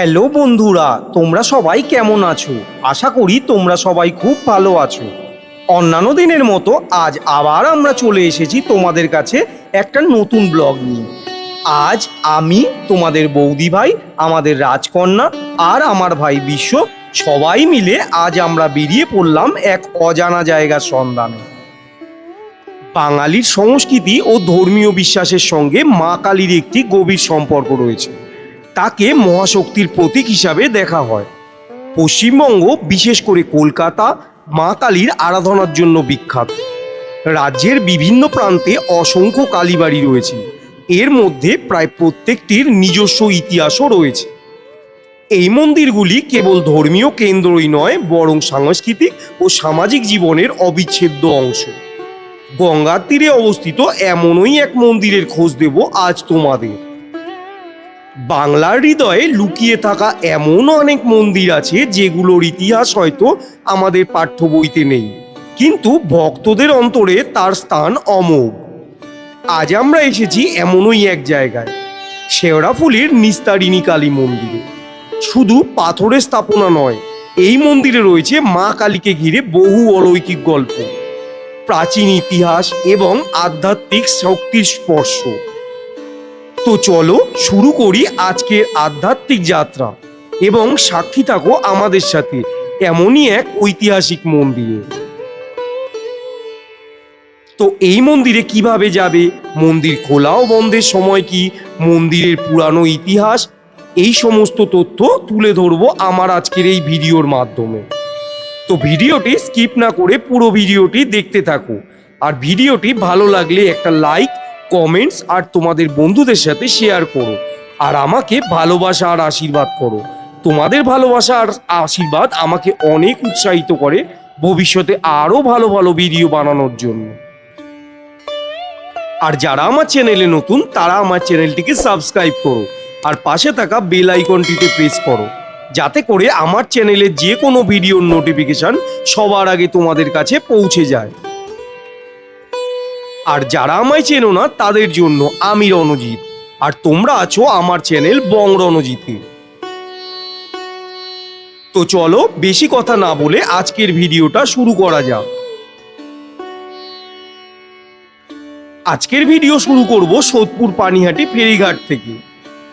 Hello বন্ধুরা, তোমরা সবাই কেমন আছো? আশা করি তোমরা সবাই খুব ভালো আছো। অন্যান্য দিনের মতো আজ আবার আমরা চলে এসেছি তোমাদের কাছে একটা নতুন ব্লগ নিয়ে। আজ আমি, তোমাদের বৌদি ভাই, আমাদের রাজকন্যা আর আমার ভাই বিশ্ব সবাই মিলে আজ আমরা বেরিয়ে পড়লাম এক অজানা জায়গার সন্ধানে। বাঙালির সংস্কৃতি ও ধর্মীয় বিশ্বাসের সঙ্গে মা কালীর একটি গভীর সম্পর্ক রয়েছে। তাকে মহাশক্তির প্রতীক হিসাবে দেখা হয়। পশ্চিমবঙ্গ, বিশেষ করে কলকাতা, মা কালীর আরাধনার জন্য বিখ্যাত। রাজ্যের বিভিন্ন প্রান্তে অসংখ্য কালীবাড়ি রয়েছে। এর মধ্যে প্রায় প্রত্যেকটির নিজস্ব ইতিহাসও রয়েছে। এই মন্দিরগুলি কেবল ধর্মীয় কেন্দ্রই নয়, বরং সাংস্কৃতিক ও সামাজিক জীবনের অবিচ্ছেদ্য অংশ। গঙ্গার তীরে অবস্থিত এমনই এক মন্দিরের খোঁজ দেব আজ তোমাদের। বাংলার হৃদয়ে লুকিয়ে থাকা এমন অনেক মন্দির আছে যেগুলোর ইতিহাস হয়তো আমাদের পাঠ্য বইতে নেই। কিন্তু ভক্তদের অন্তরে তার স্থান অমোঘ। আজ আমরা এসেছি এমনই এক জায়গায়, শেওড়াফুলির নিস্তারিণী কালী মন্দিরে। শুধু পাথরের স্থাপনা নয়, এই মন্দিরে রয়েছে মা কালীকে ঘিরে বহু অলৌকিক গল্প। প্রাচীন ইতিহাস এবং আধ্যাত্মিক শক্তির স্পর্শ। তো চলো শুরু করি আজকের আধ্যাত্মিক যাত্রা এবং সাক্ষী থাকো আমাদের সাথে এমনই এক ঐতিহাসিক মন্দিরে। তো এই মন্দিরে কীভাবে যাবে? মন্দির খোলা ও বন্ধের সময় কি? মন্দিরের পুরানো ইতিহাস? এই সমস্ত তথ্য তুলে ধরবো আমার আজকের এই ভিডিওর মাধ্যমে। তো ভিডিওটি স্কিপ না করে পুরো ভিডিওটি দেখতে থাকো। আর ভিডিওটি ভালো লাগলে একটা লাইক কমেন্টস আর তোমাদের বন্ধুদের সাথে শেয়ার করো। আর আমাকে ভালোবাসা আর আশীর্বাদ করো। তোমাদের ভালোবাসা আর আশীর্বাদ আমাকে অনেক উৎসাহিত করে ভবিষ্যতে আরও ভালো ভালো ভিডিও বানানোর জন্য। আর যারা আমার চ্যানেলে নতুন, তারা আমার চ্যানেলটিকে সাবস্ক্রাইব করো। আর পাশে থাকা বেল আইকনটিতে প্রেস করো। যাতে করে আমার চ্যানেলের যে কোনো ভিডিওর নোটিফিকেশন সবার আগে তোমাদের কাছে পৌঁছে যায়। আর যারা আমায় চেনো না, তাদের জন্য আমি রণজিৎ। আর তোমরা আছো আমার চ্যানেল বং রণজিতে। তো চলো, বেশি কথা না বলে আজকের ভিডিওটা শুরু করা যাক। আজকের ভিডিও শুরু করব সোদপুর পানিহাটি ফেরিঘাট থেকে।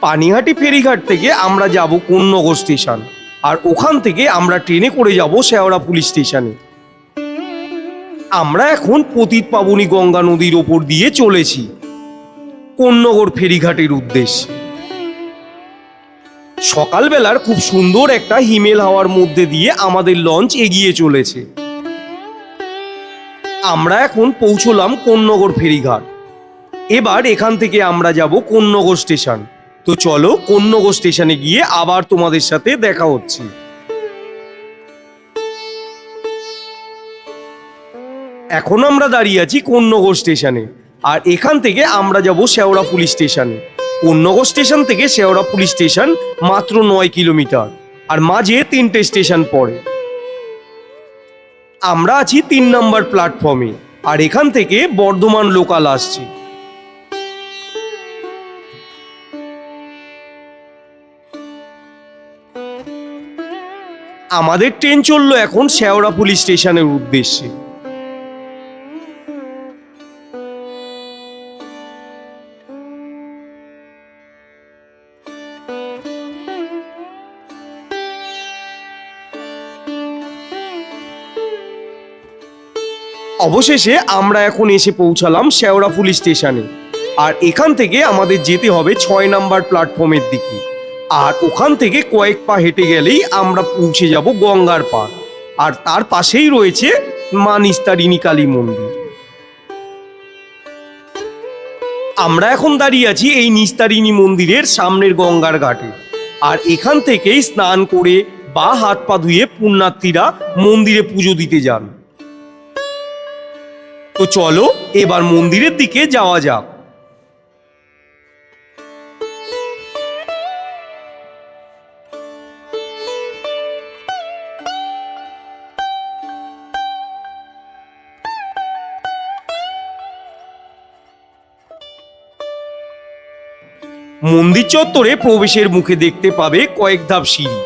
পানিহাটি ফেরিঘাট থেকে আমরা যাব কোন্নগর স্টেশন। আর ওখান থেকে আমরা ট্রেনে করে যাব শেওড়া পুলিশ স্টেশনে। আমরা এখন পতিত পাবনী গঙ্গা নদীর ওপর দিয়ে চলেছি। কোন্নগর ফেরিঘাটের উদ্দেশ্যে। সকালবেলার খুব সুন্দর একটা হিমেল হাওয়ার মধ্যে দিয়ে আমাদের লঞ্চ এগিয়ে চলেছে। আমরা এখন পৌঁছলাম কোন্নগর ফেরিঘাট। এবার এখান থেকে আমরা যাব কোন্নগর স্টেশন। তো চলো কোন্নগর স্টেশনে গিয়ে আবার তোমাদের সাথে দেখা হচ্ছে। এখন আমরা দাঁড়িয়ে আছি কোন্নগর স্টেশনে। আর এখান থেকে আমরা যাব শেওড়া পুলিশ স্টেশনে। কোন্নগর স্টেশন থেকে শেওড়া পুলিশ স্টেশন মাত্র নয় কিলোমিটার। আর মাঝে তিনটে স্টেশন পড়ে। আমরা আছি তিন নম্বর প্ল্যাটফর্মে। আর এখান থেকে বর্ধমান লোকাল আসছে। আমাদের ট্রেন চলল এখন শেওড়া পুলিশ স্টেশনের উদ্দেশ্যে। অবশেষে আমরা এখন এসে পৌঁছালাম শেওড়া পুলিশ স্টেশনে। আর এখান থেকে আমাদের যেতে হবে ছয় নাম্বার প্ল্যাটফর্মের দিকে। আর ওখান থেকে কয়েক পা হেঁটে গেলেই আমরা পৌঁছে যাব গঙ্গার পার আর তার পাশেই রয়েছে মা নিস্তারিণী কালী মন্দির। আমরা এখন দাঁড়িয়ে আছি এই নিস্তারিণী মন্দিরের সামনের গঙ্গার ঘাটে। আর এখান থেকেই স্নান করে বা হাত পা ধুয়ে পুণ্যার্থীরা মন্দিরে পুজো দিতে যান। তো চলো এবার মন্দিরের দিকে যাওয়া যাক। মন্দির চত্বরে প্রবেশের মুখে দেখতে পাবে কয়েক ধাপ সিঁড়ি,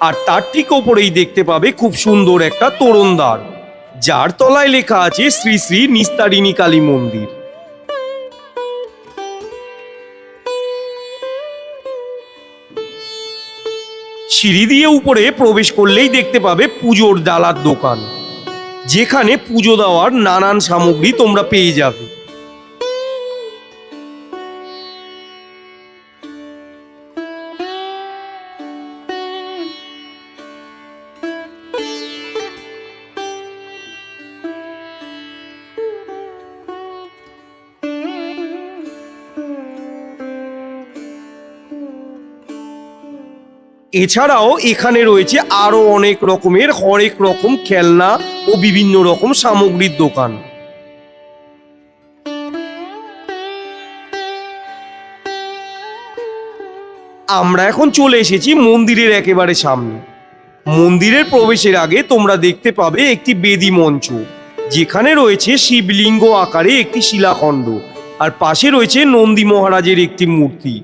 আর তার ঠিক ওপরেই দেখতে পাবে খুব সুন্দর একটা তোরণদ্বার যার তলায় লেখা আছে শ্রী শ্রী নিস্তারিণী কালী মন্দির। সিঁড়ি দিয়ে উপরে প্রবেশ করলেই দেখতে পাবে পুজোর ডালার দোকান, যেখানে পুজো দেওয়ার নানান সামগ্রী তোমরা পেয়ে যাবে। এছাড়াও এখানে রয়েছে আরও অনেক রকমের, হরেক রকম খেলনা ও বিভিন্ন রকম সামগ্রীর দোকান। আমরা এখন চলে এসেছি মন্দিরের একেবারে সামনে। মন্দিরের প্রবেশের আগে তোমরা দেখতে পাবে একটি বেদি মঞ্চ, যেখানে রয়েছে শিবলিঙ্গ আকারে একটি শিলাখণ্ড, আর পাশে রয়েছে নন্দী মহারাজের একটি মূর্তি।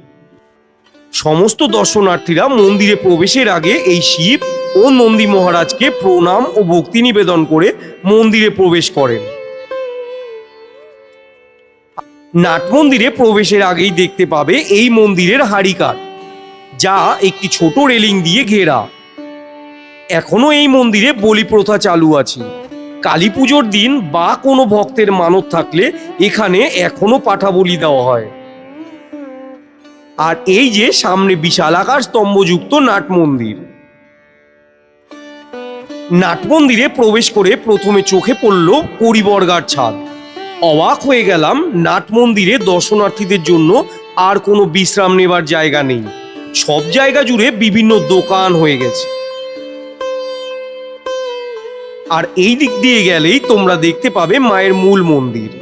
সমস্ত দর্শনার্থীরা মন্দিরে প্রবেশের আগে এই শিব ও নন্দী মহারাজকে প্রণাম ও ভক্তি নিবেদন করে মন্দিরে প্রবেশ করেন। নাট মন্দিরে প্রবেশের আগেই দেখতে পাবে এই মন্দিরের হাড়িকার, যা একটি ছোট রেলিং দিয়ে ঘেরা। এখনও এই মন্দিরে বলি প্রথা চালু আছে। কালী পুজোর দিন বা কোনো ভক্তের মানত থাকলে এখানে এখনও পাঠা বলি দেওয়া হয়। আর এই যে সামনে বিশাল বিশালাকার স্তম্ভযুক্ত নাট মন্দির। নাট মন্দিরে প্রবেশ করে প্রথমে চোখে পড়ল করিবর্গার ছাদ। অবাক হয়ে গেলাম, নাট মন্দিরে দর্শনার্থীদের জন্য আর কোনো বিশ্রাম নেবার জায়গা নেই। সব জায়গা জুড়ে বিভিন্ন দোকান হয়ে গেছে। আর এই দিক দিয়ে গেলেই তোমরা দেখতে পাবে মায়ের মূল মন্দির।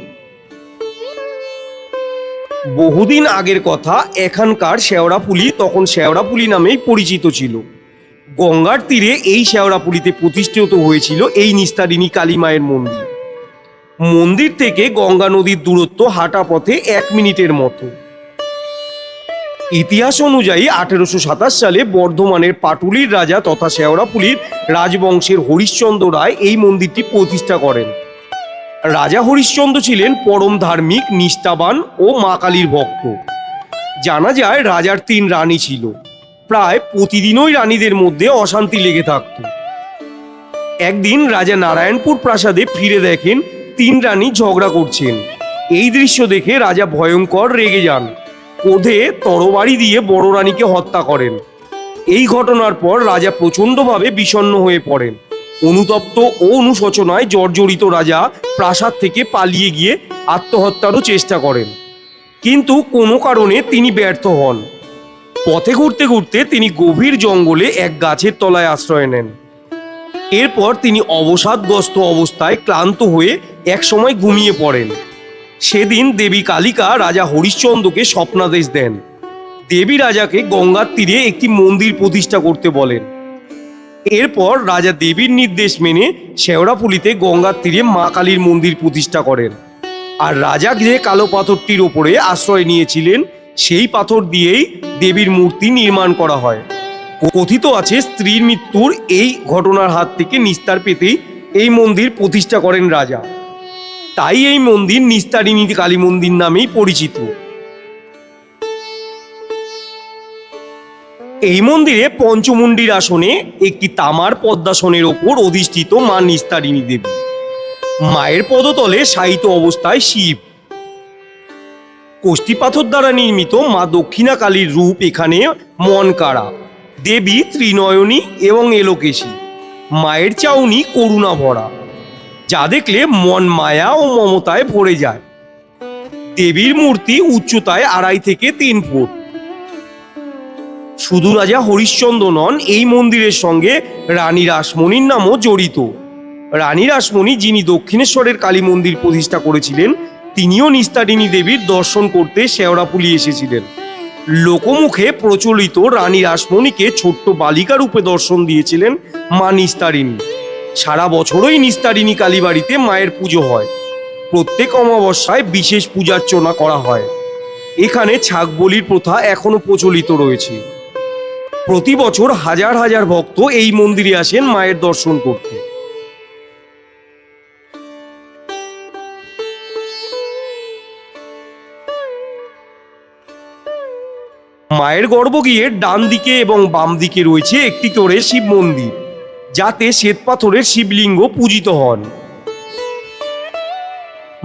বহুদিন আগের কথা, এখানকার শেওড়াপুলি তখন শেওড়াপুলি নামেই পরিচিত ছিল। গঙ্গার তীরে এই শেওড়াপুলিতে প্রতিষ্ঠিত হয়েছিল এই নিস্তারিণী কালী মায়ের মন্দির। মন্দির থেকে গঙ্গা নদীর দূরত্ব হাঁটা পথে এক মিনিটের মতো। ইতিহাস অনুযায়ী আঠেরোশো সাতাশ সালে বর্ধমানের পাটুলির রাজা তথা শেওড়াপুলির রাজবংশের হরিশ্চন্দ্র রায় এই মন্দিরটি প্রতিষ্ঠা করেন। রাজা হরিশ্চন্দ্র ছিলেন পরম ধার্মিক, নিষ্ঠাবান ও মা কালীর ভক্ত। জানা যায় রাজার তিন রানী ছিল। প্রায় প্রতিদিনই রানীদের মধ্যে অশান্তি লেগে থাকত। একদিন রাজা নারায়ণপুর প্রাসাদে ফিরে দেখেন তিন রানী ঝগড়া করছেন। এই দৃশ্য দেখে রাজা ভয়ঙ্কর রেগে যান। কোধে তরবারি দিয়ে বড় রানীকে হত্যা করেন। এই ঘটনার পর রাজা প্রচণ্ডভাবে বিষণ্ণ হয়ে পড়েন। অনুতপ্ত ও অনুশোচনায় জর্জরিত রাজা প্রাসাদ থেকে পালিয়ে গিয়ে আত্মহত্যারও চেষ্টা করেন। কিন্তু কোনো কারণে তিনি ব্যর্থ হন। পথে ঘুরতে ঘুরতে তিনি গভীর জঙ্গলে এক গাছের তলায় আশ্রয় নেন। এরপর তিনি অবসাদগ্রস্ত অবস্থায় ক্লান্ত হয়ে একসময় ঘুমিয়ে পড়েন। সেদিন দেবী কালিকা রাজা হরিশ্চন্দ্রকে স্বপ্নাদেশ দেন। দেবী রাজাকে গঙ্গার তীরে একটি মন্দির প্রতিষ্ঠা করতে বলেন। এরপর রাজা দেবীর নির্দেশ মেনে শেওড়াপুলিতে গঙ্গার তীরে মা কালীর মন্দির প্রতিষ্ঠা করেন। আর রাজা যে কালো পাথরটির ওপরে আশ্রয় নিয়েছিলেন, সেই পাথর দিয়েই দেবীর মূর্তি নির্মাণ করা হয়। কথিত আছে, স্ত্রীর মৃত্যুর এই ঘটনার হাত থেকে নিস্তার পেতেই এই মন্দির প্রতিষ্ঠা করেন রাজা। তাই এই মন্দির নিস্তারিণী কালী মন্দির নামেই পরিচিত। এই মন্দিরে পঞ্চমুণ্ডির আসনে একটি তামার পদ্মাসনের ওপর অধিষ্ঠিত মা নিস্তারিণী দেবী। মায়ের পদতলে শায়িত অবস্থায় শিব। কোষ্ঠী পাথর দ্বারা নির্মিত মা দক্ষিণা কালীর রূপ এখানে মন কাড়া দেবী ত্রিনয়নী এবং এলোকেশী। মায়ের চাউনি করুণা ভরা যা দেখলে মন মায়া ও মমতায় ভরে যায়। দেবীর মূর্তি উচ্চতায় আড়াই থেকে তিন ফুট। শুধু রাজা হরিশ্চন্দ্র নন, এই মন্দিরের সঙ্গে রানী রাসমণির নামও জড়িত। রানী রাসমণি যিনি দক্ষিণেশ্বরের কালী মন্দির প্রতিষ্ঠা করেছিলেন, তিনিও নিস্তারিণী দেবীর দর্শন করতে শেওড়াপুলি এসেছিলেন। লোকমুখে প্রচলিত রানী রাসমণিকে ছোট্ট বালিকা রূপে দর্শন দিয়েছিলেন মা নিস্তারিণী। সারা বছরই নিস্তারিণী কালীবাড়িতে মায়ের পুজো হয়। প্রত্যেক অমাবস্যায় বিশেষ পূজার্চনা করা হয়। এখানে ছাগ বলির প্রথা এখনও প্রচলিত রয়েছে। প্রতি বছর হাজার হাজার ভক্ত এই মন্দিরে আসেন মায়ের দর্শন করতে। মায়ের গর্ভগৃহের ডান দিকে এবং বাম দিকে রয়েছে একটি করে শিব মন্দির, যাতে শ্বেতপাথরের শিবলিঙ্গ পূজিত হন।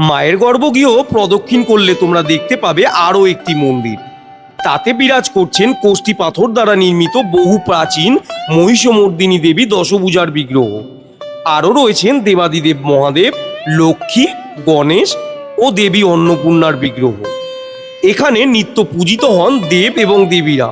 মায়ের গর্ভগৃহ প্রদক্ষিণ করলে তোমরা দেখতে পাবে আরও একটি মন্দির। তাতে বিরাজ করছেন কোষ্ঠী পাথর দ্বারা নির্মিত বহু প্রাচীন মহিষমর্দিনী দেবী দশভূজার বিগ্রহ। আরও রয়েছেন দেবাদিদেব মহাদেব, লক্ষ্মী, গণেশ ও দেবী অন্নপূর্ণার বিগ্রহ। এখানে নিত্য পূজিত হন দেব এবং দেবীরা।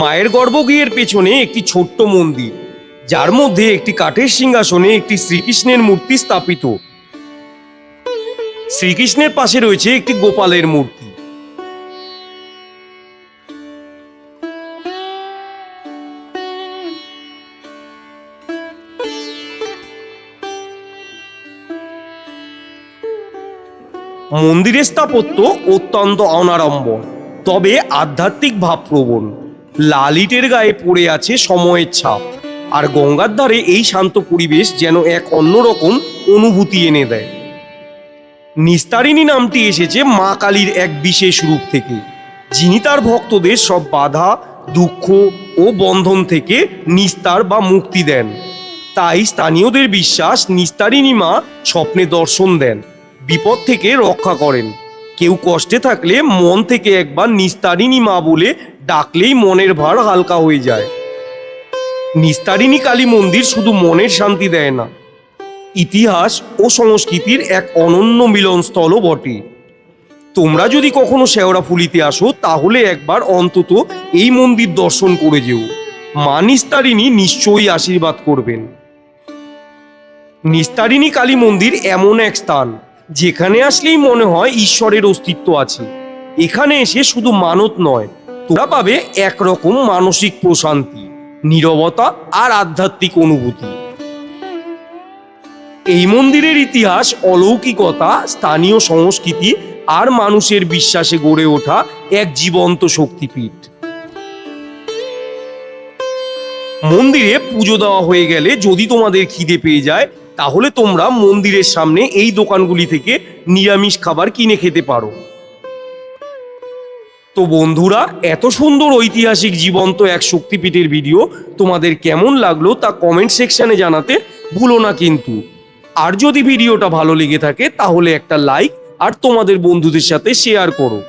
মায়ের গর্ভগৃহের পেছনে একটি ছোট্ট মন্দির। যার মধ্যে একটি কাঠের সিংহাসনে একটি শ্রীকৃষ্ণের মূর্তি স্থাপিত। শ্রীকৃষ্ণের পাশে রয়েছে একটি গোপালের মূর্তি। মন্দিরের স্থাপত্য অত্যন্ত অনাড়ম্বর, তবে আধ্যাত্মিক ভাবপ্রবণ। লালিটের গায়ে পড়ে আছে সময়ের ছাপ। আর গঙ্গার ধারে এই শান্ত পরিবেশ যেন এক অন্যরকম অনুভূতি এনে দেয়। নিস্তারিণী নামটি এসেছে মা কালীর এক বিশেষ রূপ থেকে, যিনি তার ভক্তদের সব বাধা, দুঃখ ও বন্ধন থেকে নিস্তার বা মুক্তি দেন। তাই স্থানীয়দের বিশ্বাস নিস্তারিণী মা স্বপ্নে দর্শন দেন, বিপদ থেকে রক্ষা করেন। কেউ কষ্টে থাকলে মন থেকে একবার নিস্তারিণী মা বলে ডাকলেই মনের ভার হালকা হয়ে যায়। নিস্তারিণী কালী মন্দির শুধু মনের শান্তি দেয় না, ইতিহাস ও সংস্কৃতির এক অনন্য মিলনস্থলও বটে। তোমরা যদি কখনো শেওড়াফুলিতে আসো, তাহলে একবার অন্তত এই মন্দির দর্শন করে যেও। মা নিস্তারিণী নিশ্চয়ই আশীর্বাদ করবেন। নিস্তারিণী কালী মন্দির এমন এক স্থান, যেখানে আসলেই মনে হয় ঈশ্বরের অস্তিত্ব আছে। এখানে এসে শুধু মানত নয় তোরা পাবে একরকম মানসিক প্রশান্তি। নীরবতা আর আধ্যাত্মিক অনুভূতি। এই মন্দিরের ইতিহাস, অলৌকিকতা, স্থানীয় সংস্কৃতি আর মানুষের বিশ্বাসে গড়ে ওঠা এক জীবন্ত শক্তিপীঠ। মন্দিরে পুজো দেওয়া হয়ে গেলে যদি তোমাদের খিদে পেয়ে যায়, তাহলে তোমরা মন্দিরের সামনে এই দোকানগুলি থেকে নিরামিষ খাবার কিনে খেতে পারো। তো বন্ধুরা, এত সুন্দর ঐতিহাসিক জীবন্ত এক শক্তিপীঠের ভিডিও তোমাদের কেমন লাগল তা কমেন্ট সেকশনে জানাতে ভুলো না কিন্তু। আর যদি ভিডিওটা ভালো লেগে থাকে, তাহলে একটা লাইক আর তোমাদের বন্ধুদের সাথে শেয়ার করো।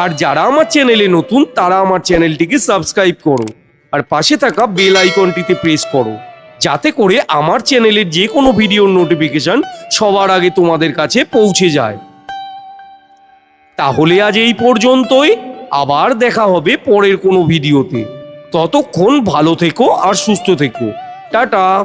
আর যারা আমার চ্যানেলে নতুন, তারা আমার চ্যানেলটিকে সাবস্ক্রাইব করো। আর পাশে থাকা বেল আইকনটিতে প্রেস করো। যাতে করে আমার চ্যানেলের যে কোনো ভিডিওর নোটিফিকেশন সবার আগে তোমাদের কাছে পৌঁছে যায়। তাহলে আজ এই পর্যন্তই। আবার দেখা হবে পরের কোনো ভিডিওতে। ততক্ষণ ভালো থেকো আর সুস্থ থেকো। টাটা।